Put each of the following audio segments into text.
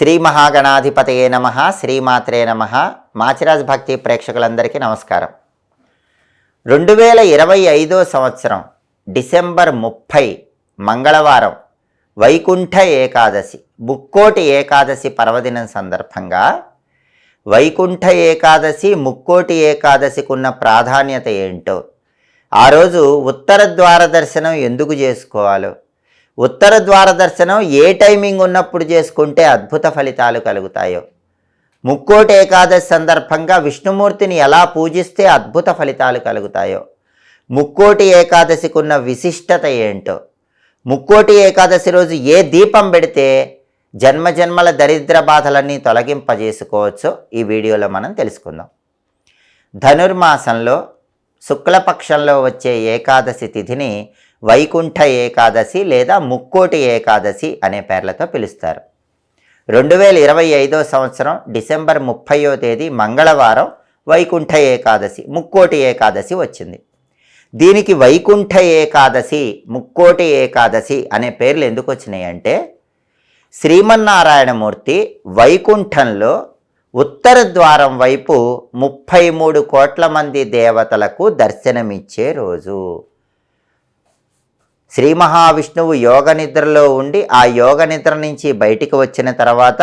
శ్రీ మహాగణాధిపతయే నమ శ్రీమాత్రే నమ. మాచిరాజ్ భక్తి ప్రేక్షకులందరికీ నమస్కారం. రెండు వేల ఇరవై ఐదో సంవత్సరం డిసెంబర్ ముప్పై మంగళవారం వైకుంఠ ఏకాదశి ముక్కోటి ఏకాదశి పర్వదినం సందర్భంగా వైకుంఠ ఏకాదశి ముక్కోటి ఏకాదశికి ఉన్న ప్రాధాన్యత ఏంటో ఆ రోజు ఉత్తర ద్వార దర్శనం ఎందుకు చేసుకోవాలో ఉత్తర ద్వార దర్శనం ఏ టైమింగ్ ఉన్నప్పుడు చేసుకుంటే అద్భుత ఫలితాలు కలుగుతాయో. ముక్కోటి ఏకాదశి సందర్భంగా విష్ణుమూర్తిని ఎలా పూజిస్తే అద్భుత ఫలితాలు కలుగుతాయో. ముక్కోటి ఏకాదశికి ఉన్న విశిష్టత ఏంటో. ముక్కోటి ఏకాదశి రోజు ఏ దీపం పెడితే జన్మజన్మల దరిద్ర బాధలన్నీ తొలగింపజేసుకోవచ్చో ఈ వీడియోలో మనం తెలుసుకుందాం. ధనుర్మాసంలో శుక్లపక్షంలో వచ్చే ఏకాదశి తిథిని వైకుంఠ ఏకాదశి లేదా ముక్కోటి ఏకాదశి అనే పేర్లతో పిలుస్తారు. రెండు వేల ఇరవై ఐదో సంవత్సరం డిసెంబర్ ముప్పయో తేదీ మంగళవారం వైకుంఠ ఏకాదశి ముక్కోటి ఏకాదశి వచ్చింది. దీనికి వైకుంఠ ఏకాదశి ముక్కోటి ఏకాదశి అనే పేర్లు ఎందుకు వచ్చినాయి అంటే శ్రీమన్నారాయణమూర్తి వైకుంఠంలో ఉత్తర ద్వారం వైపు ముప్పై మూడు కోట్ల మంది దేవతలకు దర్శనమిచ్చే రోజు. శ్రీ మహావిష్ణువు యోగ నిద్రలో ఉండి ఆ యోగ నిద్ర నుంచి బయటికి వచ్చిన తర్వాత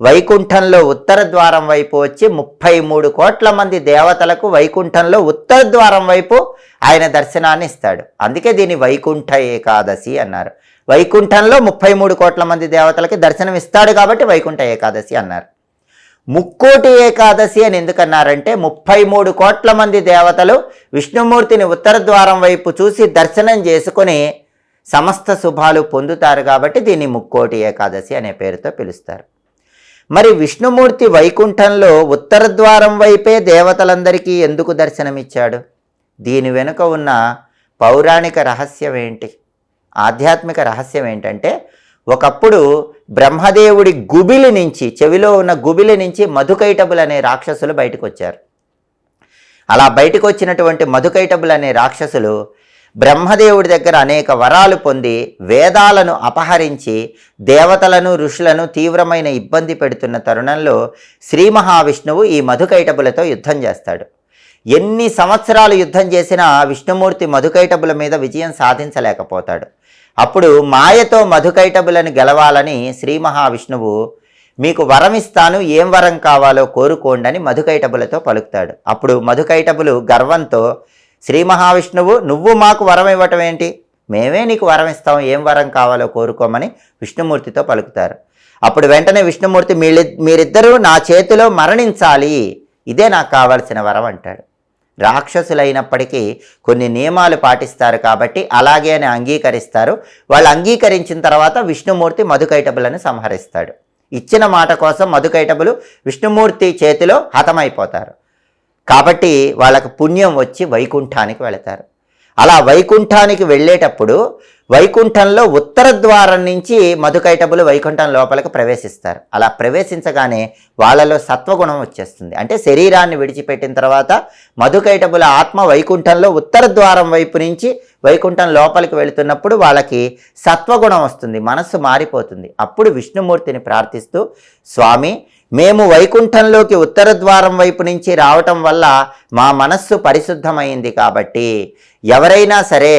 వైకుంఠంలో ఉత్తర ద్వారం వైపు వచ్చి ముప్పై మూడు కోట్ల మంది దేవతలకు వైకుంఠంలో ఉత్తర ద్వారం వైపు ఆయన దర్శనాన్ని ఇస్తాడు. అందుకే దీన్ని వైకుంఠ ఏకాదశి అన్నారు. వైకుంఠంలో ముప్పై మూడు కోట్ల మంది దేవతలకి దర్శనం ఇస్తాడు కాబట్టి వైకుంఠ ఏకాదశి అన్నారు. ముక్కోటి ఏకాదశి అని ఎందుకన్నారంటే ముప్పై మూడు కోట్ల మంది దేవతలు విష్ణుమూర్తిని ఉత్తర ద్వారం వైపు చూసి దర్శనం చేసుకొని సమస్త శుభాలు పొందుతారు కాబట్టి దీన్ని ముక్కోటి ఏకాదశి అనే పేరుతో పిలుస్తారు. మరి విష్ణుమూర్తి వైకుంఠంలో ఉత్తర ద్వారం వైపే దేవతలందరికీ ఎందుకు దర్శనమిచ్చాడు? దీని వెనుక ఉన్న పౌరాణిక రహస్యం ఏంటి? ఆధ్యాత్మిక రహస్యం ఏంటంటే ఒకప్పుడు బ్రహ్మదేవుడి గుబిలి నుంచి చెవిలో ఉన్న గుబిలి నుంచి మధుకైటబులు అనే రాక్షసులు బయటకు వచ్చారు అలా బయటకు వచ్చినటువంటి మధుకైటబులు అనే రాక్షసులు బ్రహ్మదేవుడి దగ్గర అనేక వరాలు పొంది వేదాలను అపహరించి దేవతలను ఋషులను తీవ్రమైన ఇబ్బంది పెడుతున్న తరుణంలో శ్రీ మహావిష్ణువు ఈ మధుకైటబులతో యుద్ధం చేస్తాడు. ఎన్ని సంవత్సరాలు యుద్ధం చేసినా విష్ణుమూర్తి మధుకైటబుల మీద విజయం సాధించలేకపోతాడు. అప్పుడు మాయతో మధుకైటబులను గెలవాలని శ్రీ మహావిష్ణువు మీకు వరం ఇస్తాను ఏం వరం కావాలో కోరుకోండి అని మధుకైటబులతో పలుకుతాడు. అప్పుడు మధుకైటబులు గర్వంతో శ్రీ మహావిష్ణువు నువ్వు మాకు వరం ఇవ్వటం ఏంటి? మేమే నీకు వరం ఇస్తాం. ఏం వరం కావాలో కోరుకోమని విష్ణుమూర్తితో పలుకుతారు. అప్పుడు వెంటనే విష్ణుమూర్తి మీరి మీరిద్దరూ నా చేతిలో మరణించాలి. ఇదే నాకు కావాల్సిన వరం అంటాడు. రాక్షసులైనప్పటికీ కొన్ని నియమాలు పాటిస్తారు కాబట్టి అలాగే అని అంగీకరిస్తారు. వాళ్ళు అంగీకరించిన తర్వాత విష్ణుమూర్తి మధుకైటబులను సంహరిస్తాడు. ఇచ్చిన మాట కోసం మధుకైటబులు విష్ణుమూర్తి చేతిలో హతమైపోతారు. కాబట్టి వాళ్ళకు పుణ్యం వచ్చి వైకుంఠానికి వెళతారు. అలా వైకుంఠానికి వెళ్ళేటప్పుడు వైకుంఠంలో ఉత్తర ద్వారం నుంచి మధుకైటబులు వైకుంఠం లోపలికి ప్రవేశిస్తారు. అలా ప్రవేశించగానే వాళ్ళలో సత్వగుణం వచ్చేస్తుంది. అంటే శరీరాన్ని విడిచిపెట్టిన తర్వాత మధుకైటబుల ఆత్మ వైకుంఠంలో ఉత్తర ద్వారం వైపు నుంచి వైకుంఠం లోపలికి వెళుతున్నప్పుడు వాళ్ళకి సత్వగుణం వస్తుంది. మనస్సు మారిపోతుంది. అప్పుడు విష్ణుమూర్తిని ప్రార్థిస్తూ స్వామి మేము వైకుంఠంలోకి ఉత్తర ద్వారం వైపు నుంచి రావటం వల్ల మా మనస్సు పరిశుద్ధమైంది కాబట్టి ఎవరైనా సరే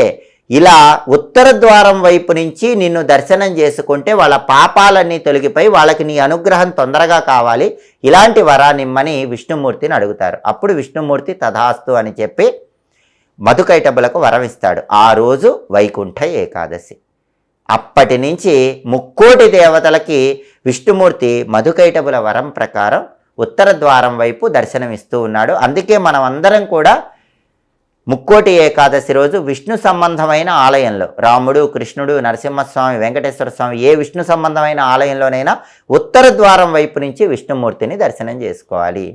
ఇలా ఉత్తర ద్వారం వైపు నుంచి నిన్ను దర్శనం చేసుకుంటే వాళ్ళ పాపాలన్నీ తొలగిపోయి వాళ్ళకి నీ అనుగ్రహం తొందరగా కావాలి. ఇలాంటి వరానిమ్మని విష్ణుమూర్తిని అడుగుతారు. అప్పుడు విష్ణుమూర్తి తథాస్తు అని చెప్పి మధుకైటబులకు వరం ఇస్తాడు ఆ రోజు వైకుంఠ ఏకాదశి. అప్పటి నుంచి ముక్కోటి దేవతలకి విష్ణుమూర్తి మధుకైటబుల వరం ప్రకారం ఉత్తర ద్వారం వైపు దర్శనమిస్తూ ఉన్నాడు. అందుకే మనం అందరం కూడా ముక్కోటి ఏకాదశి రోజు విష్ణు సంబంధమైన ఆలయంలో రాముడు కృష్ణుడు నరసింహస్వామి వెంకటేశ్వర స్వామి ఏ విష్ణు సంబంధమైన ఆలయంలోనైనా ఉత్తర ద్వారం వైపు నుంచి విష్ణుమూర్తిని దర్శనం చేసుకోవాలి.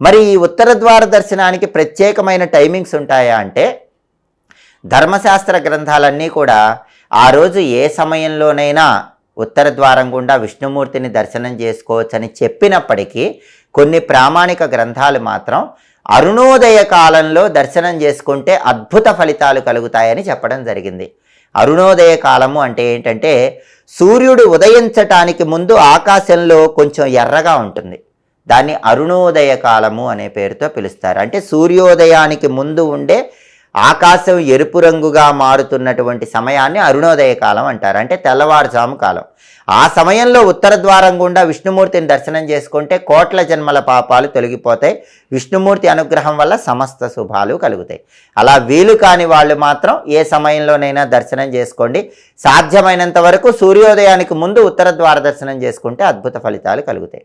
మరి ఈ ఉత్తర ద్వార దర్శనానికి ప్రత్యేకమైన టైమింగ్స్ ఉంటాయా అంటే ధర్మశాస్త్ర గ్రంథాలన్నీ కూడా ఆ రోజు ఏ సమయంలోనైనా ఉత్తర ద్వారం గుండా విష్ణుమూర్తిని దర్శనం చేసుకోవచ్చని చెప్పినప్పటికీ కొన్ని ప్రామాణిక గ్రంథాలు మాత్రం అరుణోదయ కాలంలో దర్శనం చేసుకుంటే అద్భుత ఫలితాలు కలుగుతాయని చెప్పడం జరిగింది. అరుణోదయ కాలము అంటే ఏంటంటే సూర్యుడు ఉదయించటానికి ముందు ఆకాశంలో కొంచెం ఎర్రగా ఉంటుంది. దాన్ని అరుణోదయ కాలము అనే పేరుతో పిలుస్తారు. అంటే సూర్యోదయానికి ముందు ఉండే ఆకాశం ఎరుపు రంగుగా మారుతున్నటువంటి సమయాన్ని అరుణోదయ కాలం అంటారు అంటే తెల్లవారుజాము కాలం. ఆ సమయంలో ఉత్తర ద్వారం గుండా విష్ణుమూర్తిని దర్శనం చేసుకుంటే కోట్ల జన్మల పాపాలు తొలగిపోతాయి. విష్ణుమూర్తి అనుగ్రహం వల్ల సమస్త శుభాలు కలుగుతాయి. అలా వీలు కాని వాళ్ళు మాత్రం ఏ సమయంలోనైనా దర్శనం చేసుకోండి. సాధ్యమైనంత వరకు సూర్యోదయానికి ముందు ఉత్తర ద్వార దర్శనం చేసుకుంటే అద్భుత ఫలితాలు కలుగుతాయి.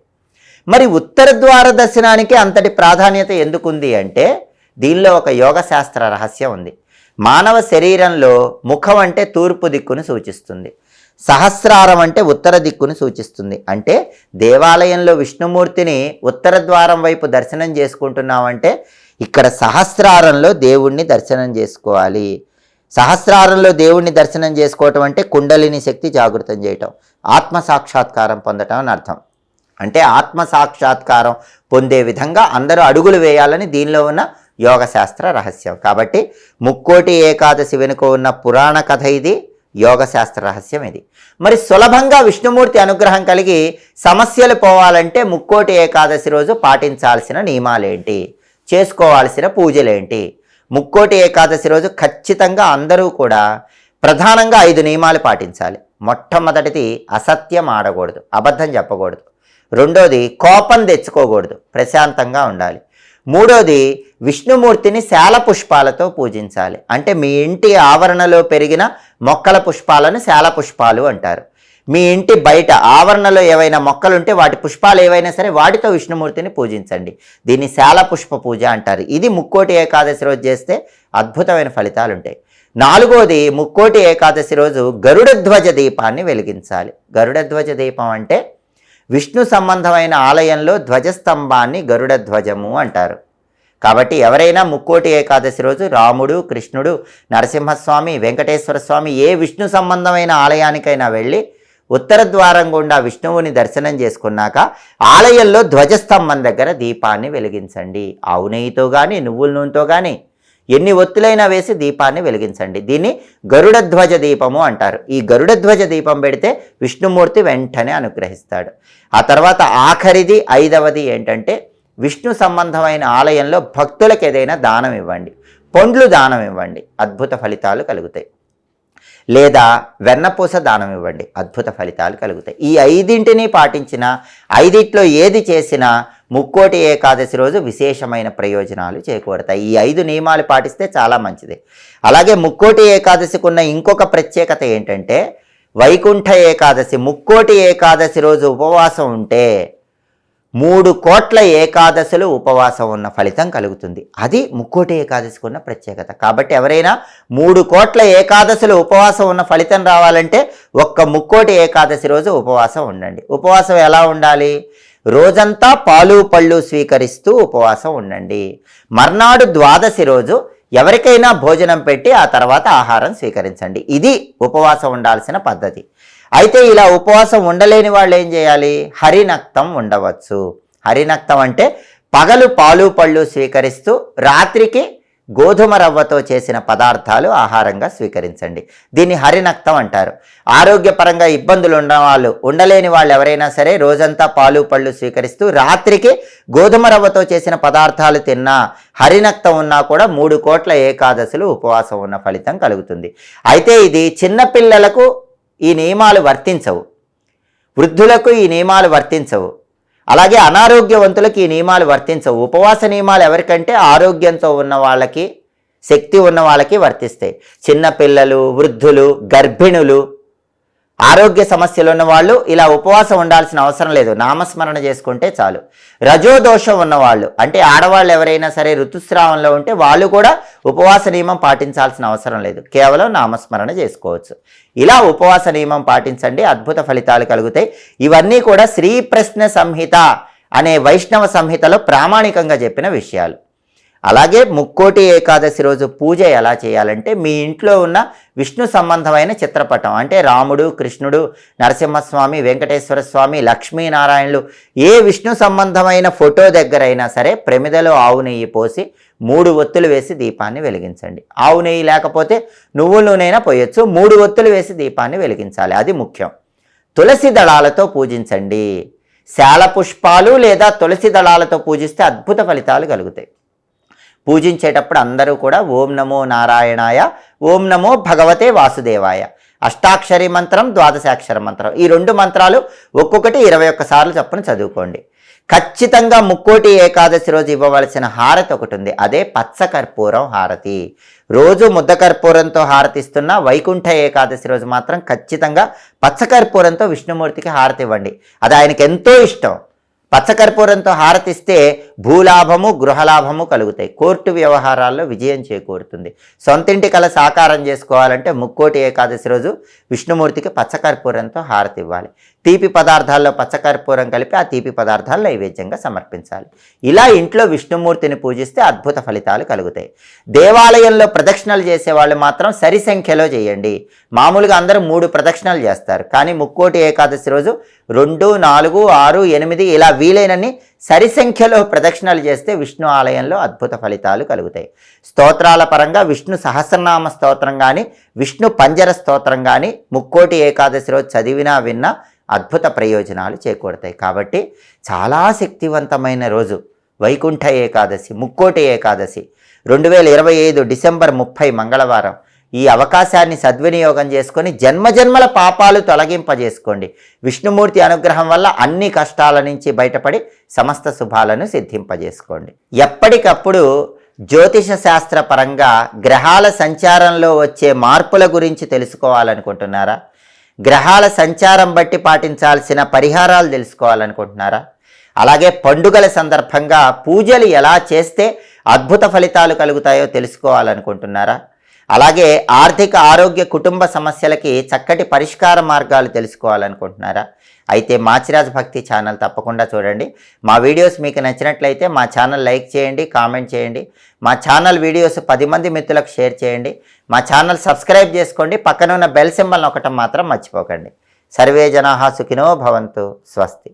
మరి ఉత్తర ద్వార దర్శనానికి అంతటి ప్రాధాన్యత ఎందుకుంది అంటే దీనిలో ఒక యోగ శాస్త్ర రహస్యం ఉంది. మానవ శరీరంలో ముఖం అంటే తూర్పు దిక్కును సూచిస్తుంది. సహస్రారం అంటే ఉత్తర దిక్కును సూచిస్తుంది. అంటే దేవాలయంలో విష్ణుమూర్తిని ఉత్తర ద్వారం వైపు దర్శనం చేసుకుంటున్నామంటే ఇక్కడ సహస్రారంలో దేవుణ్ణి దర్శనం చేసుకోవాలి. సహస్రారంలో దేవుణ్ణి దర్శనం చేసుకోవటం అంటే కుండలిని శక్తి జాగృతం చేయటం ఆత్మ సాక్షాత్కారం పొందటం అని అర్థం. అంటే ఆత్మ సాక్షాత్కారం పొందే విధంగా అందరూ అడుగులు వేయాలని దీనిలో ఉన్న యోగశాస్త్ర రహస్యం. కాబట్టి ముక్కోటి ఏకాదశి వెనుక ఉన్న పురాణ కథ ఇది యోగశాస్త్ర రహస్యం ఇది. మరి సులభంగా విష్ణుమూర్తి అనుగ్రహం కలిగి సమస్యలు పోవాలంటే ముక్కోటి ఏకాదశి రోజు పాటించాల్సిన నియమాలేంటి? చేసుకోవాల్సిన పూజలేంటి? ముక్కోటి ఏకాదశి రోజు ఖచ్చితంగా అందరూ కూడా ప్రధానంగా ఐదు నియమాలు పాటించాలి. మొట్టమొదటిది అసత్యం ఆడకూడదు అబద్ధం చెప్పకూడదు. రెండోది కోపం తెచ్చుకోకూడదు ప్రశాంతంగా ఉండాలి. మూడోది విష్ణుమూర్తిని శాల పుష్పాలతో పూజించాలి. అంటే మీ ఇంటి ఆవరణలో పెరిగిన మొక్కల పుష్పాలను శాల పుష్పాలు అంటారు. మీ ఇంటి బయట ఆవరణలో ఏవైనా మొక్కలుంటే వాటి పుష్పాలు ఏవైనా సరే వాటితో విష్ణుమూర్తిని పూజించండి. దీన్ని శాల పుష్ప పూజ అంటారు. ఇది ముక్కోటి ఏకాదశి రోజు చేస్తే అద్భుతమైన ఫలితాలు ఉంటాయి నాలుగోది ముక్కోటి ఏకాదశి రోజు గరుడ ధ్వజ దీపాన్ని వెలిగించాలి. గరుడ ధ్వజ దీపం అంటే విష్ణు సంబంధమైన ఆలయంలో ధ్వజస్తంభాన్ని గరుడ ధ్వజము అంటారు. కాబట్టి ఎవరైనా ముక్కోటి ఏకాదశి రోజు రాముడు కృష్ణుడు నరసింహస్వామి వెంకటేశ్వర స్వామి ఏ విష్ణు సంబంధమైన ఆలయానికైనా వెళ్ళి ఉత్తర ద్వారం గుండా విష్ణువుని దర్శనం చేసుకున్నాక ఆలయంలో ధ్వజస్తంభం దగ్గర దీపాన్ని వెలిగించండి. ఆవు నెయ్యితో కానీ నువ్వుల నూనెతో కానీ ఎన్ని ఒత్తులైనా వేసి దీపాన్ని వెలిగించండి. దీన్ని గరుడధ్వజ దీపము అంటారు. ఈ గరుడ ధ్వజ దీపం పెడితే విష్ణుమూర్తి వెంటనే అనుగ్రహిస్తాడు. ఆ తర్వాత ఆఖరిది ఐదవది ఏంటంటే విష్ణు సంబంధమైన ఆలయంలో భక్తులకు ఏదైనా దానం ఇవ్వండి. పండ్లు దానం ఇవ్వండి. అద్భుత ఫలితాలు కలుగుతాయి. లేదా వెన్నపూస దానం ఇవ్వండి. అద్భుత ఫలితాలు కలుగుతాయి. ఈ ఐదింటిని పాటించిన ఐదిట్లో ఏది చేసినా ముక్కోటి ఏకాదశి రోజు విశేషమైన ప్రయోజనాలు చేకూడతాయి ఈ ఐదు నియమాలు పాటిస్తే చాలా మంచిది. అలాగే ముక్కోటి ఏకాదశికి ఉన్న ఇంకొక ప్రత్యేకత ఏంటంటే వైకుంఠ ఏకాదశి ముక్కోటి ఏకాదశి రోజు ఉపవాసం ఉంటే మూడు కోట్ల ఏకాదశులు ఉపవాసం ఉన్న ఫలితం కలుగుతుంది. అది ముక్కోటి ఏకాదశికి ఉన్న ప్రత్యేకత. కాబట్టి ఎవరైనా మూడు కోట్ల ఏకాదశులు ఉపవాసం ఉన్న ఫలితం రావాలంటే ఒక్క ముక్కోటి ఏకాదశి రోజు ఉపవాసం ఉండండి. ఉపవాసం ఎలా ఉండాలి? రోజంతా పాలు పళ్ళు స్వీకరిస్తూ ఉపవాసం ఉండండి. మర్నాడు ద్వాదశి రోజు ఎవరికైనా భోజనం పెట్టి ఆ తర్వాత ఆహారం స్వీకరించండి. ఇది ఉపవాసం ఉండాల్సిన పద్ధతి. అయితే ఇలా ఉపవాసం ఉండలేని వాళ్ళు ఏం చేయాలి? హరినక్తం ఉండవచ్చు. హరినక్తం అంటే పగలు పాలు పళ్ళు స్వీకరిస్తూ రాత్రికి గోధుమ రవ్వతో చేసిన పదార్థాలు ఆహారంగా స్వీకరించండి. దీన్ని హరినక్తం అంటారు. ఆరోగ్యపరంగా ఇబ్బందులు ఉన్నవాళ్ళు ఉండలేని వాళ్ళు ఎవరైనా సరే రోజంతా పాలు పళ్ళు స్వీకరిస్తూ రాత్రికి గోధుమ రవ్వతో చేసిన పదార్థాలు తిన్నా హరినక్తం ఉన్నా కూడా మూడు కోట్ల ఏకాదశులు ఉపవాసం ఉన్న ఫలితం కలుగుతుంది. అయితే ఇది చిన్నపిల్లలకు ఈ నియమాలు వర్తించవు. వృద్ధులకు ఈ నియమాలు వర్తించవు. అలాగే అనారోగ్యవంతులకు ఈ నియమాలు వర్తించవు. ఉపవాస నియమాలు ఎవరికంటే ఆరోగ్యంతో ఉన్న వాళ్ళకి శక్తి ఉన్న వాళ్ళకి వర్తిస్తాయి. చిన్నపిల్లలు వృద్ధులు గర్భిణులు ఆరోగ్య సమస్యలు ఉన్న వాళ్ళు ఇలా ఉపవాసం ఉండాల్సిన అవసరం లేదు. నామస్మరణ చేసుకుంటే చాలు. రజోదోషం ఉన్నవాళ్ళు అంటే ఆడవాళ్ళు ఎవరైనా సరే ఋతుస్రావంలో ఉంటే వాళ్ళు కూడా ఉపవాస నియమం పాటించాల్సిన అవసరం లేదు. కేవలం నామస్మరణ చేసుకోవచ్చు. ఇలా ఉపవాస నియమం పాటించండి. అద్భుత ఫలితాలు కలుగుతాయి. ఇవన్నీ కూడా శ్రీ ప్రశ్న సంహిత అనే వైష్ణవ సంహితలో ప్రామాణికంగా చెప్పిన విషయాలు. అలాగే ముక్కోటి ఏకాదశి రోజు పూజ ఎలా చేయాలంటే మీ ఇంట్లో ఉన్న విష్ణు సంబంధమైన చిత్రపటం అంటే రాముడు కృష్ణుడు నరసింహస్వామి వెంకటేశ్వర స్వామి లక్ష్మీనారాయణులు ఏ విష్ణు సంబంధమైన ఫోటో దగ్గరైనా సరే ప్రమిదలో ఆవు నెయ్యి పోసి మూడు ఒత్తులు వేసి దీపాన్ని వెలిగించండి. ఆవు నెయ్యి లేకపోతే నువ్వుల నూనెైనా పోయొచ్చు మూడు ఒత్తులు వేసి దీపాన్ని వెలిగించాలి. అది ముఖ్యం. తులసి దళాలతో పూజించండి. శాల పుష్పాలు లేదా తులసి దళాలతో పూజిస్తే అద్భుత ఫలితాలు కలుగుతాయి. పూజించేటప్పుడు అందరూ కూడా ఓం నమో నారాయణాయ ఓం నమో భగవతే వాసుదేవాయ. అష్టాక్షరి మంత్రం ద్వాదశాక్షర మంత్రం. ఈ రెండు మంత్రాలు ఒక్కొక్కటి ఇరవై ఒక్కసార్లు చప్పున చదువుకోండి. ఖచ్చితంగా ముక్కోటి ఏకాదశి రోజు ఇవ్వవలసిన హారతి ఒకటి ఉంది. అదే పచ్చ కర్పూరం హారతి. రోజు ముద్ద కర్పూరంతో హారతిస్తున్న వైకుంఠ ఏకాదశి రోజు మాత్రం ఖచ్చితంగా పచ్చ కర్పూరంతో విష్ణుమూర్తికి హారతి ఇవ్వండి. అది ఆయనకి ఎంతో ఇష్టం. పచ్చకర్పూరంతో హారతిస్తే భూలాభము గృహలాభము కలుగుతాయి. కోర్టు వ్యవహారాల్లో విజయం చేకూరుతుంది. సొంతింటి కల సాకారం చేసుకోవాలంటే ముక్కోటి ఏకాదశి రోజు విష్ణుమూర్తికి పచ్చకర్పూరంతో హారతి ఇవ్వాలి తీపి పదార్థాల్లో పచ్చకర్పూరం కలిపి ఆ తీపి పదార్థాలు నైవేద్యంగా సమర్పించాలి. ఇలా ఇంట్లో విష్ణుమూర్తిని పూజిస్తే అద్భుత ఫలితాలు కలుగుతాయి. దేవాలయంలో ప్రదక్షిణలు చేసే వాళ్ళు మాత్రం సరి సంఖ్యలో చేయండి. మామూలుగా అందరూ మూడు ప్రదక్షిణలు చేస్తారు. కానీ ముక్కోటి ఏకాదశి రోజు రెండు నాలుగు ఆరు ఎనిమిది ఇలా వీలైనన్ని సరి సంఖ్యలో ప్రదక్షిణలు చేస్తే విష్ణు ఆలయంలో అద్భుత ఫలితాలు కలుగుతాయి. స్తోత్రాల పరంగా విష్ణు సహస్రనామ స్తోత్రం కానీ విష్ణు పంజర స్తోత్రం కానీ ముక్కోటి ఏకాదశి రోజు చదివినా విన్నా అద్భుత ప్రయోజనాలు చేకూడతాయి కాబట్టి చాలా శక్తివంతమైన రోజు వైకుంఠ ఏకాదశి ముక్కోటి ఏకాదశి. రెండు వేల ఇరవై ఐదు డిసెంబర్ ముప్పై మంగళవారం. ఈ అవకాశాన్ని సద్వినియోగం చేసుకొని జన్మజన్మల పాపాలు తొలగింపజేసుకోండి. విష్ణుమూర్తి అనుగ్రహం వల్ల అన్ని కష్టాల నుంచి బయటపడి సమస్త శుభాలను సిద్ధింపజేసుకోండి. ఎప్పటికప్పుడు జ్యోతిష శాస్త్ర పరంగా గ్రహాల సంచారంలో వచ్చే మార్పుల గురించి తెలుసుకోవాలనుకుంటున్నారా? గ్రహాల సంచారం బట్టి పాటించాల్సిన పరిహారాలు తెలుసుకోవాలనుకుంటున్నారా? అలాగే పండుగల సందర్భంగా పూజలు ఎలా చేస్తే అద్భుత ఫలితాలు కలుగుతాయో తెలుసుకోవాలనుకుంటున్నారా? అలాగే ఆర్థిక ఆరోగ్య కుటుంబ సమస్యలకి చక్కటి పరిష్కార మార్గాలు తెలుసుకోవాలనుకుంటున్నారా? అయితే మాచిరాజ్ భక్తి ఛానల్ తప్పకుండా చూడండి. మా వీడియోస్ మీకు నచ్చినట్లయితే మా ఛానల్ లైక్ చేయండి కామెంట్ చేయండి. మా ఛానల్ వీడియోస్ పది మంది మిత్రులకు షేర్ చేయండి. మా ఛానల్ సబ్స్క్రైబ్ చేసుకోండి. పక్కన ఉన్న బెల్ సింబల్ నొక్కటం మాత్రం మర్చిపోకండి. సర్వే జనాహా సుఖినో భవంతు. స్వస్తి.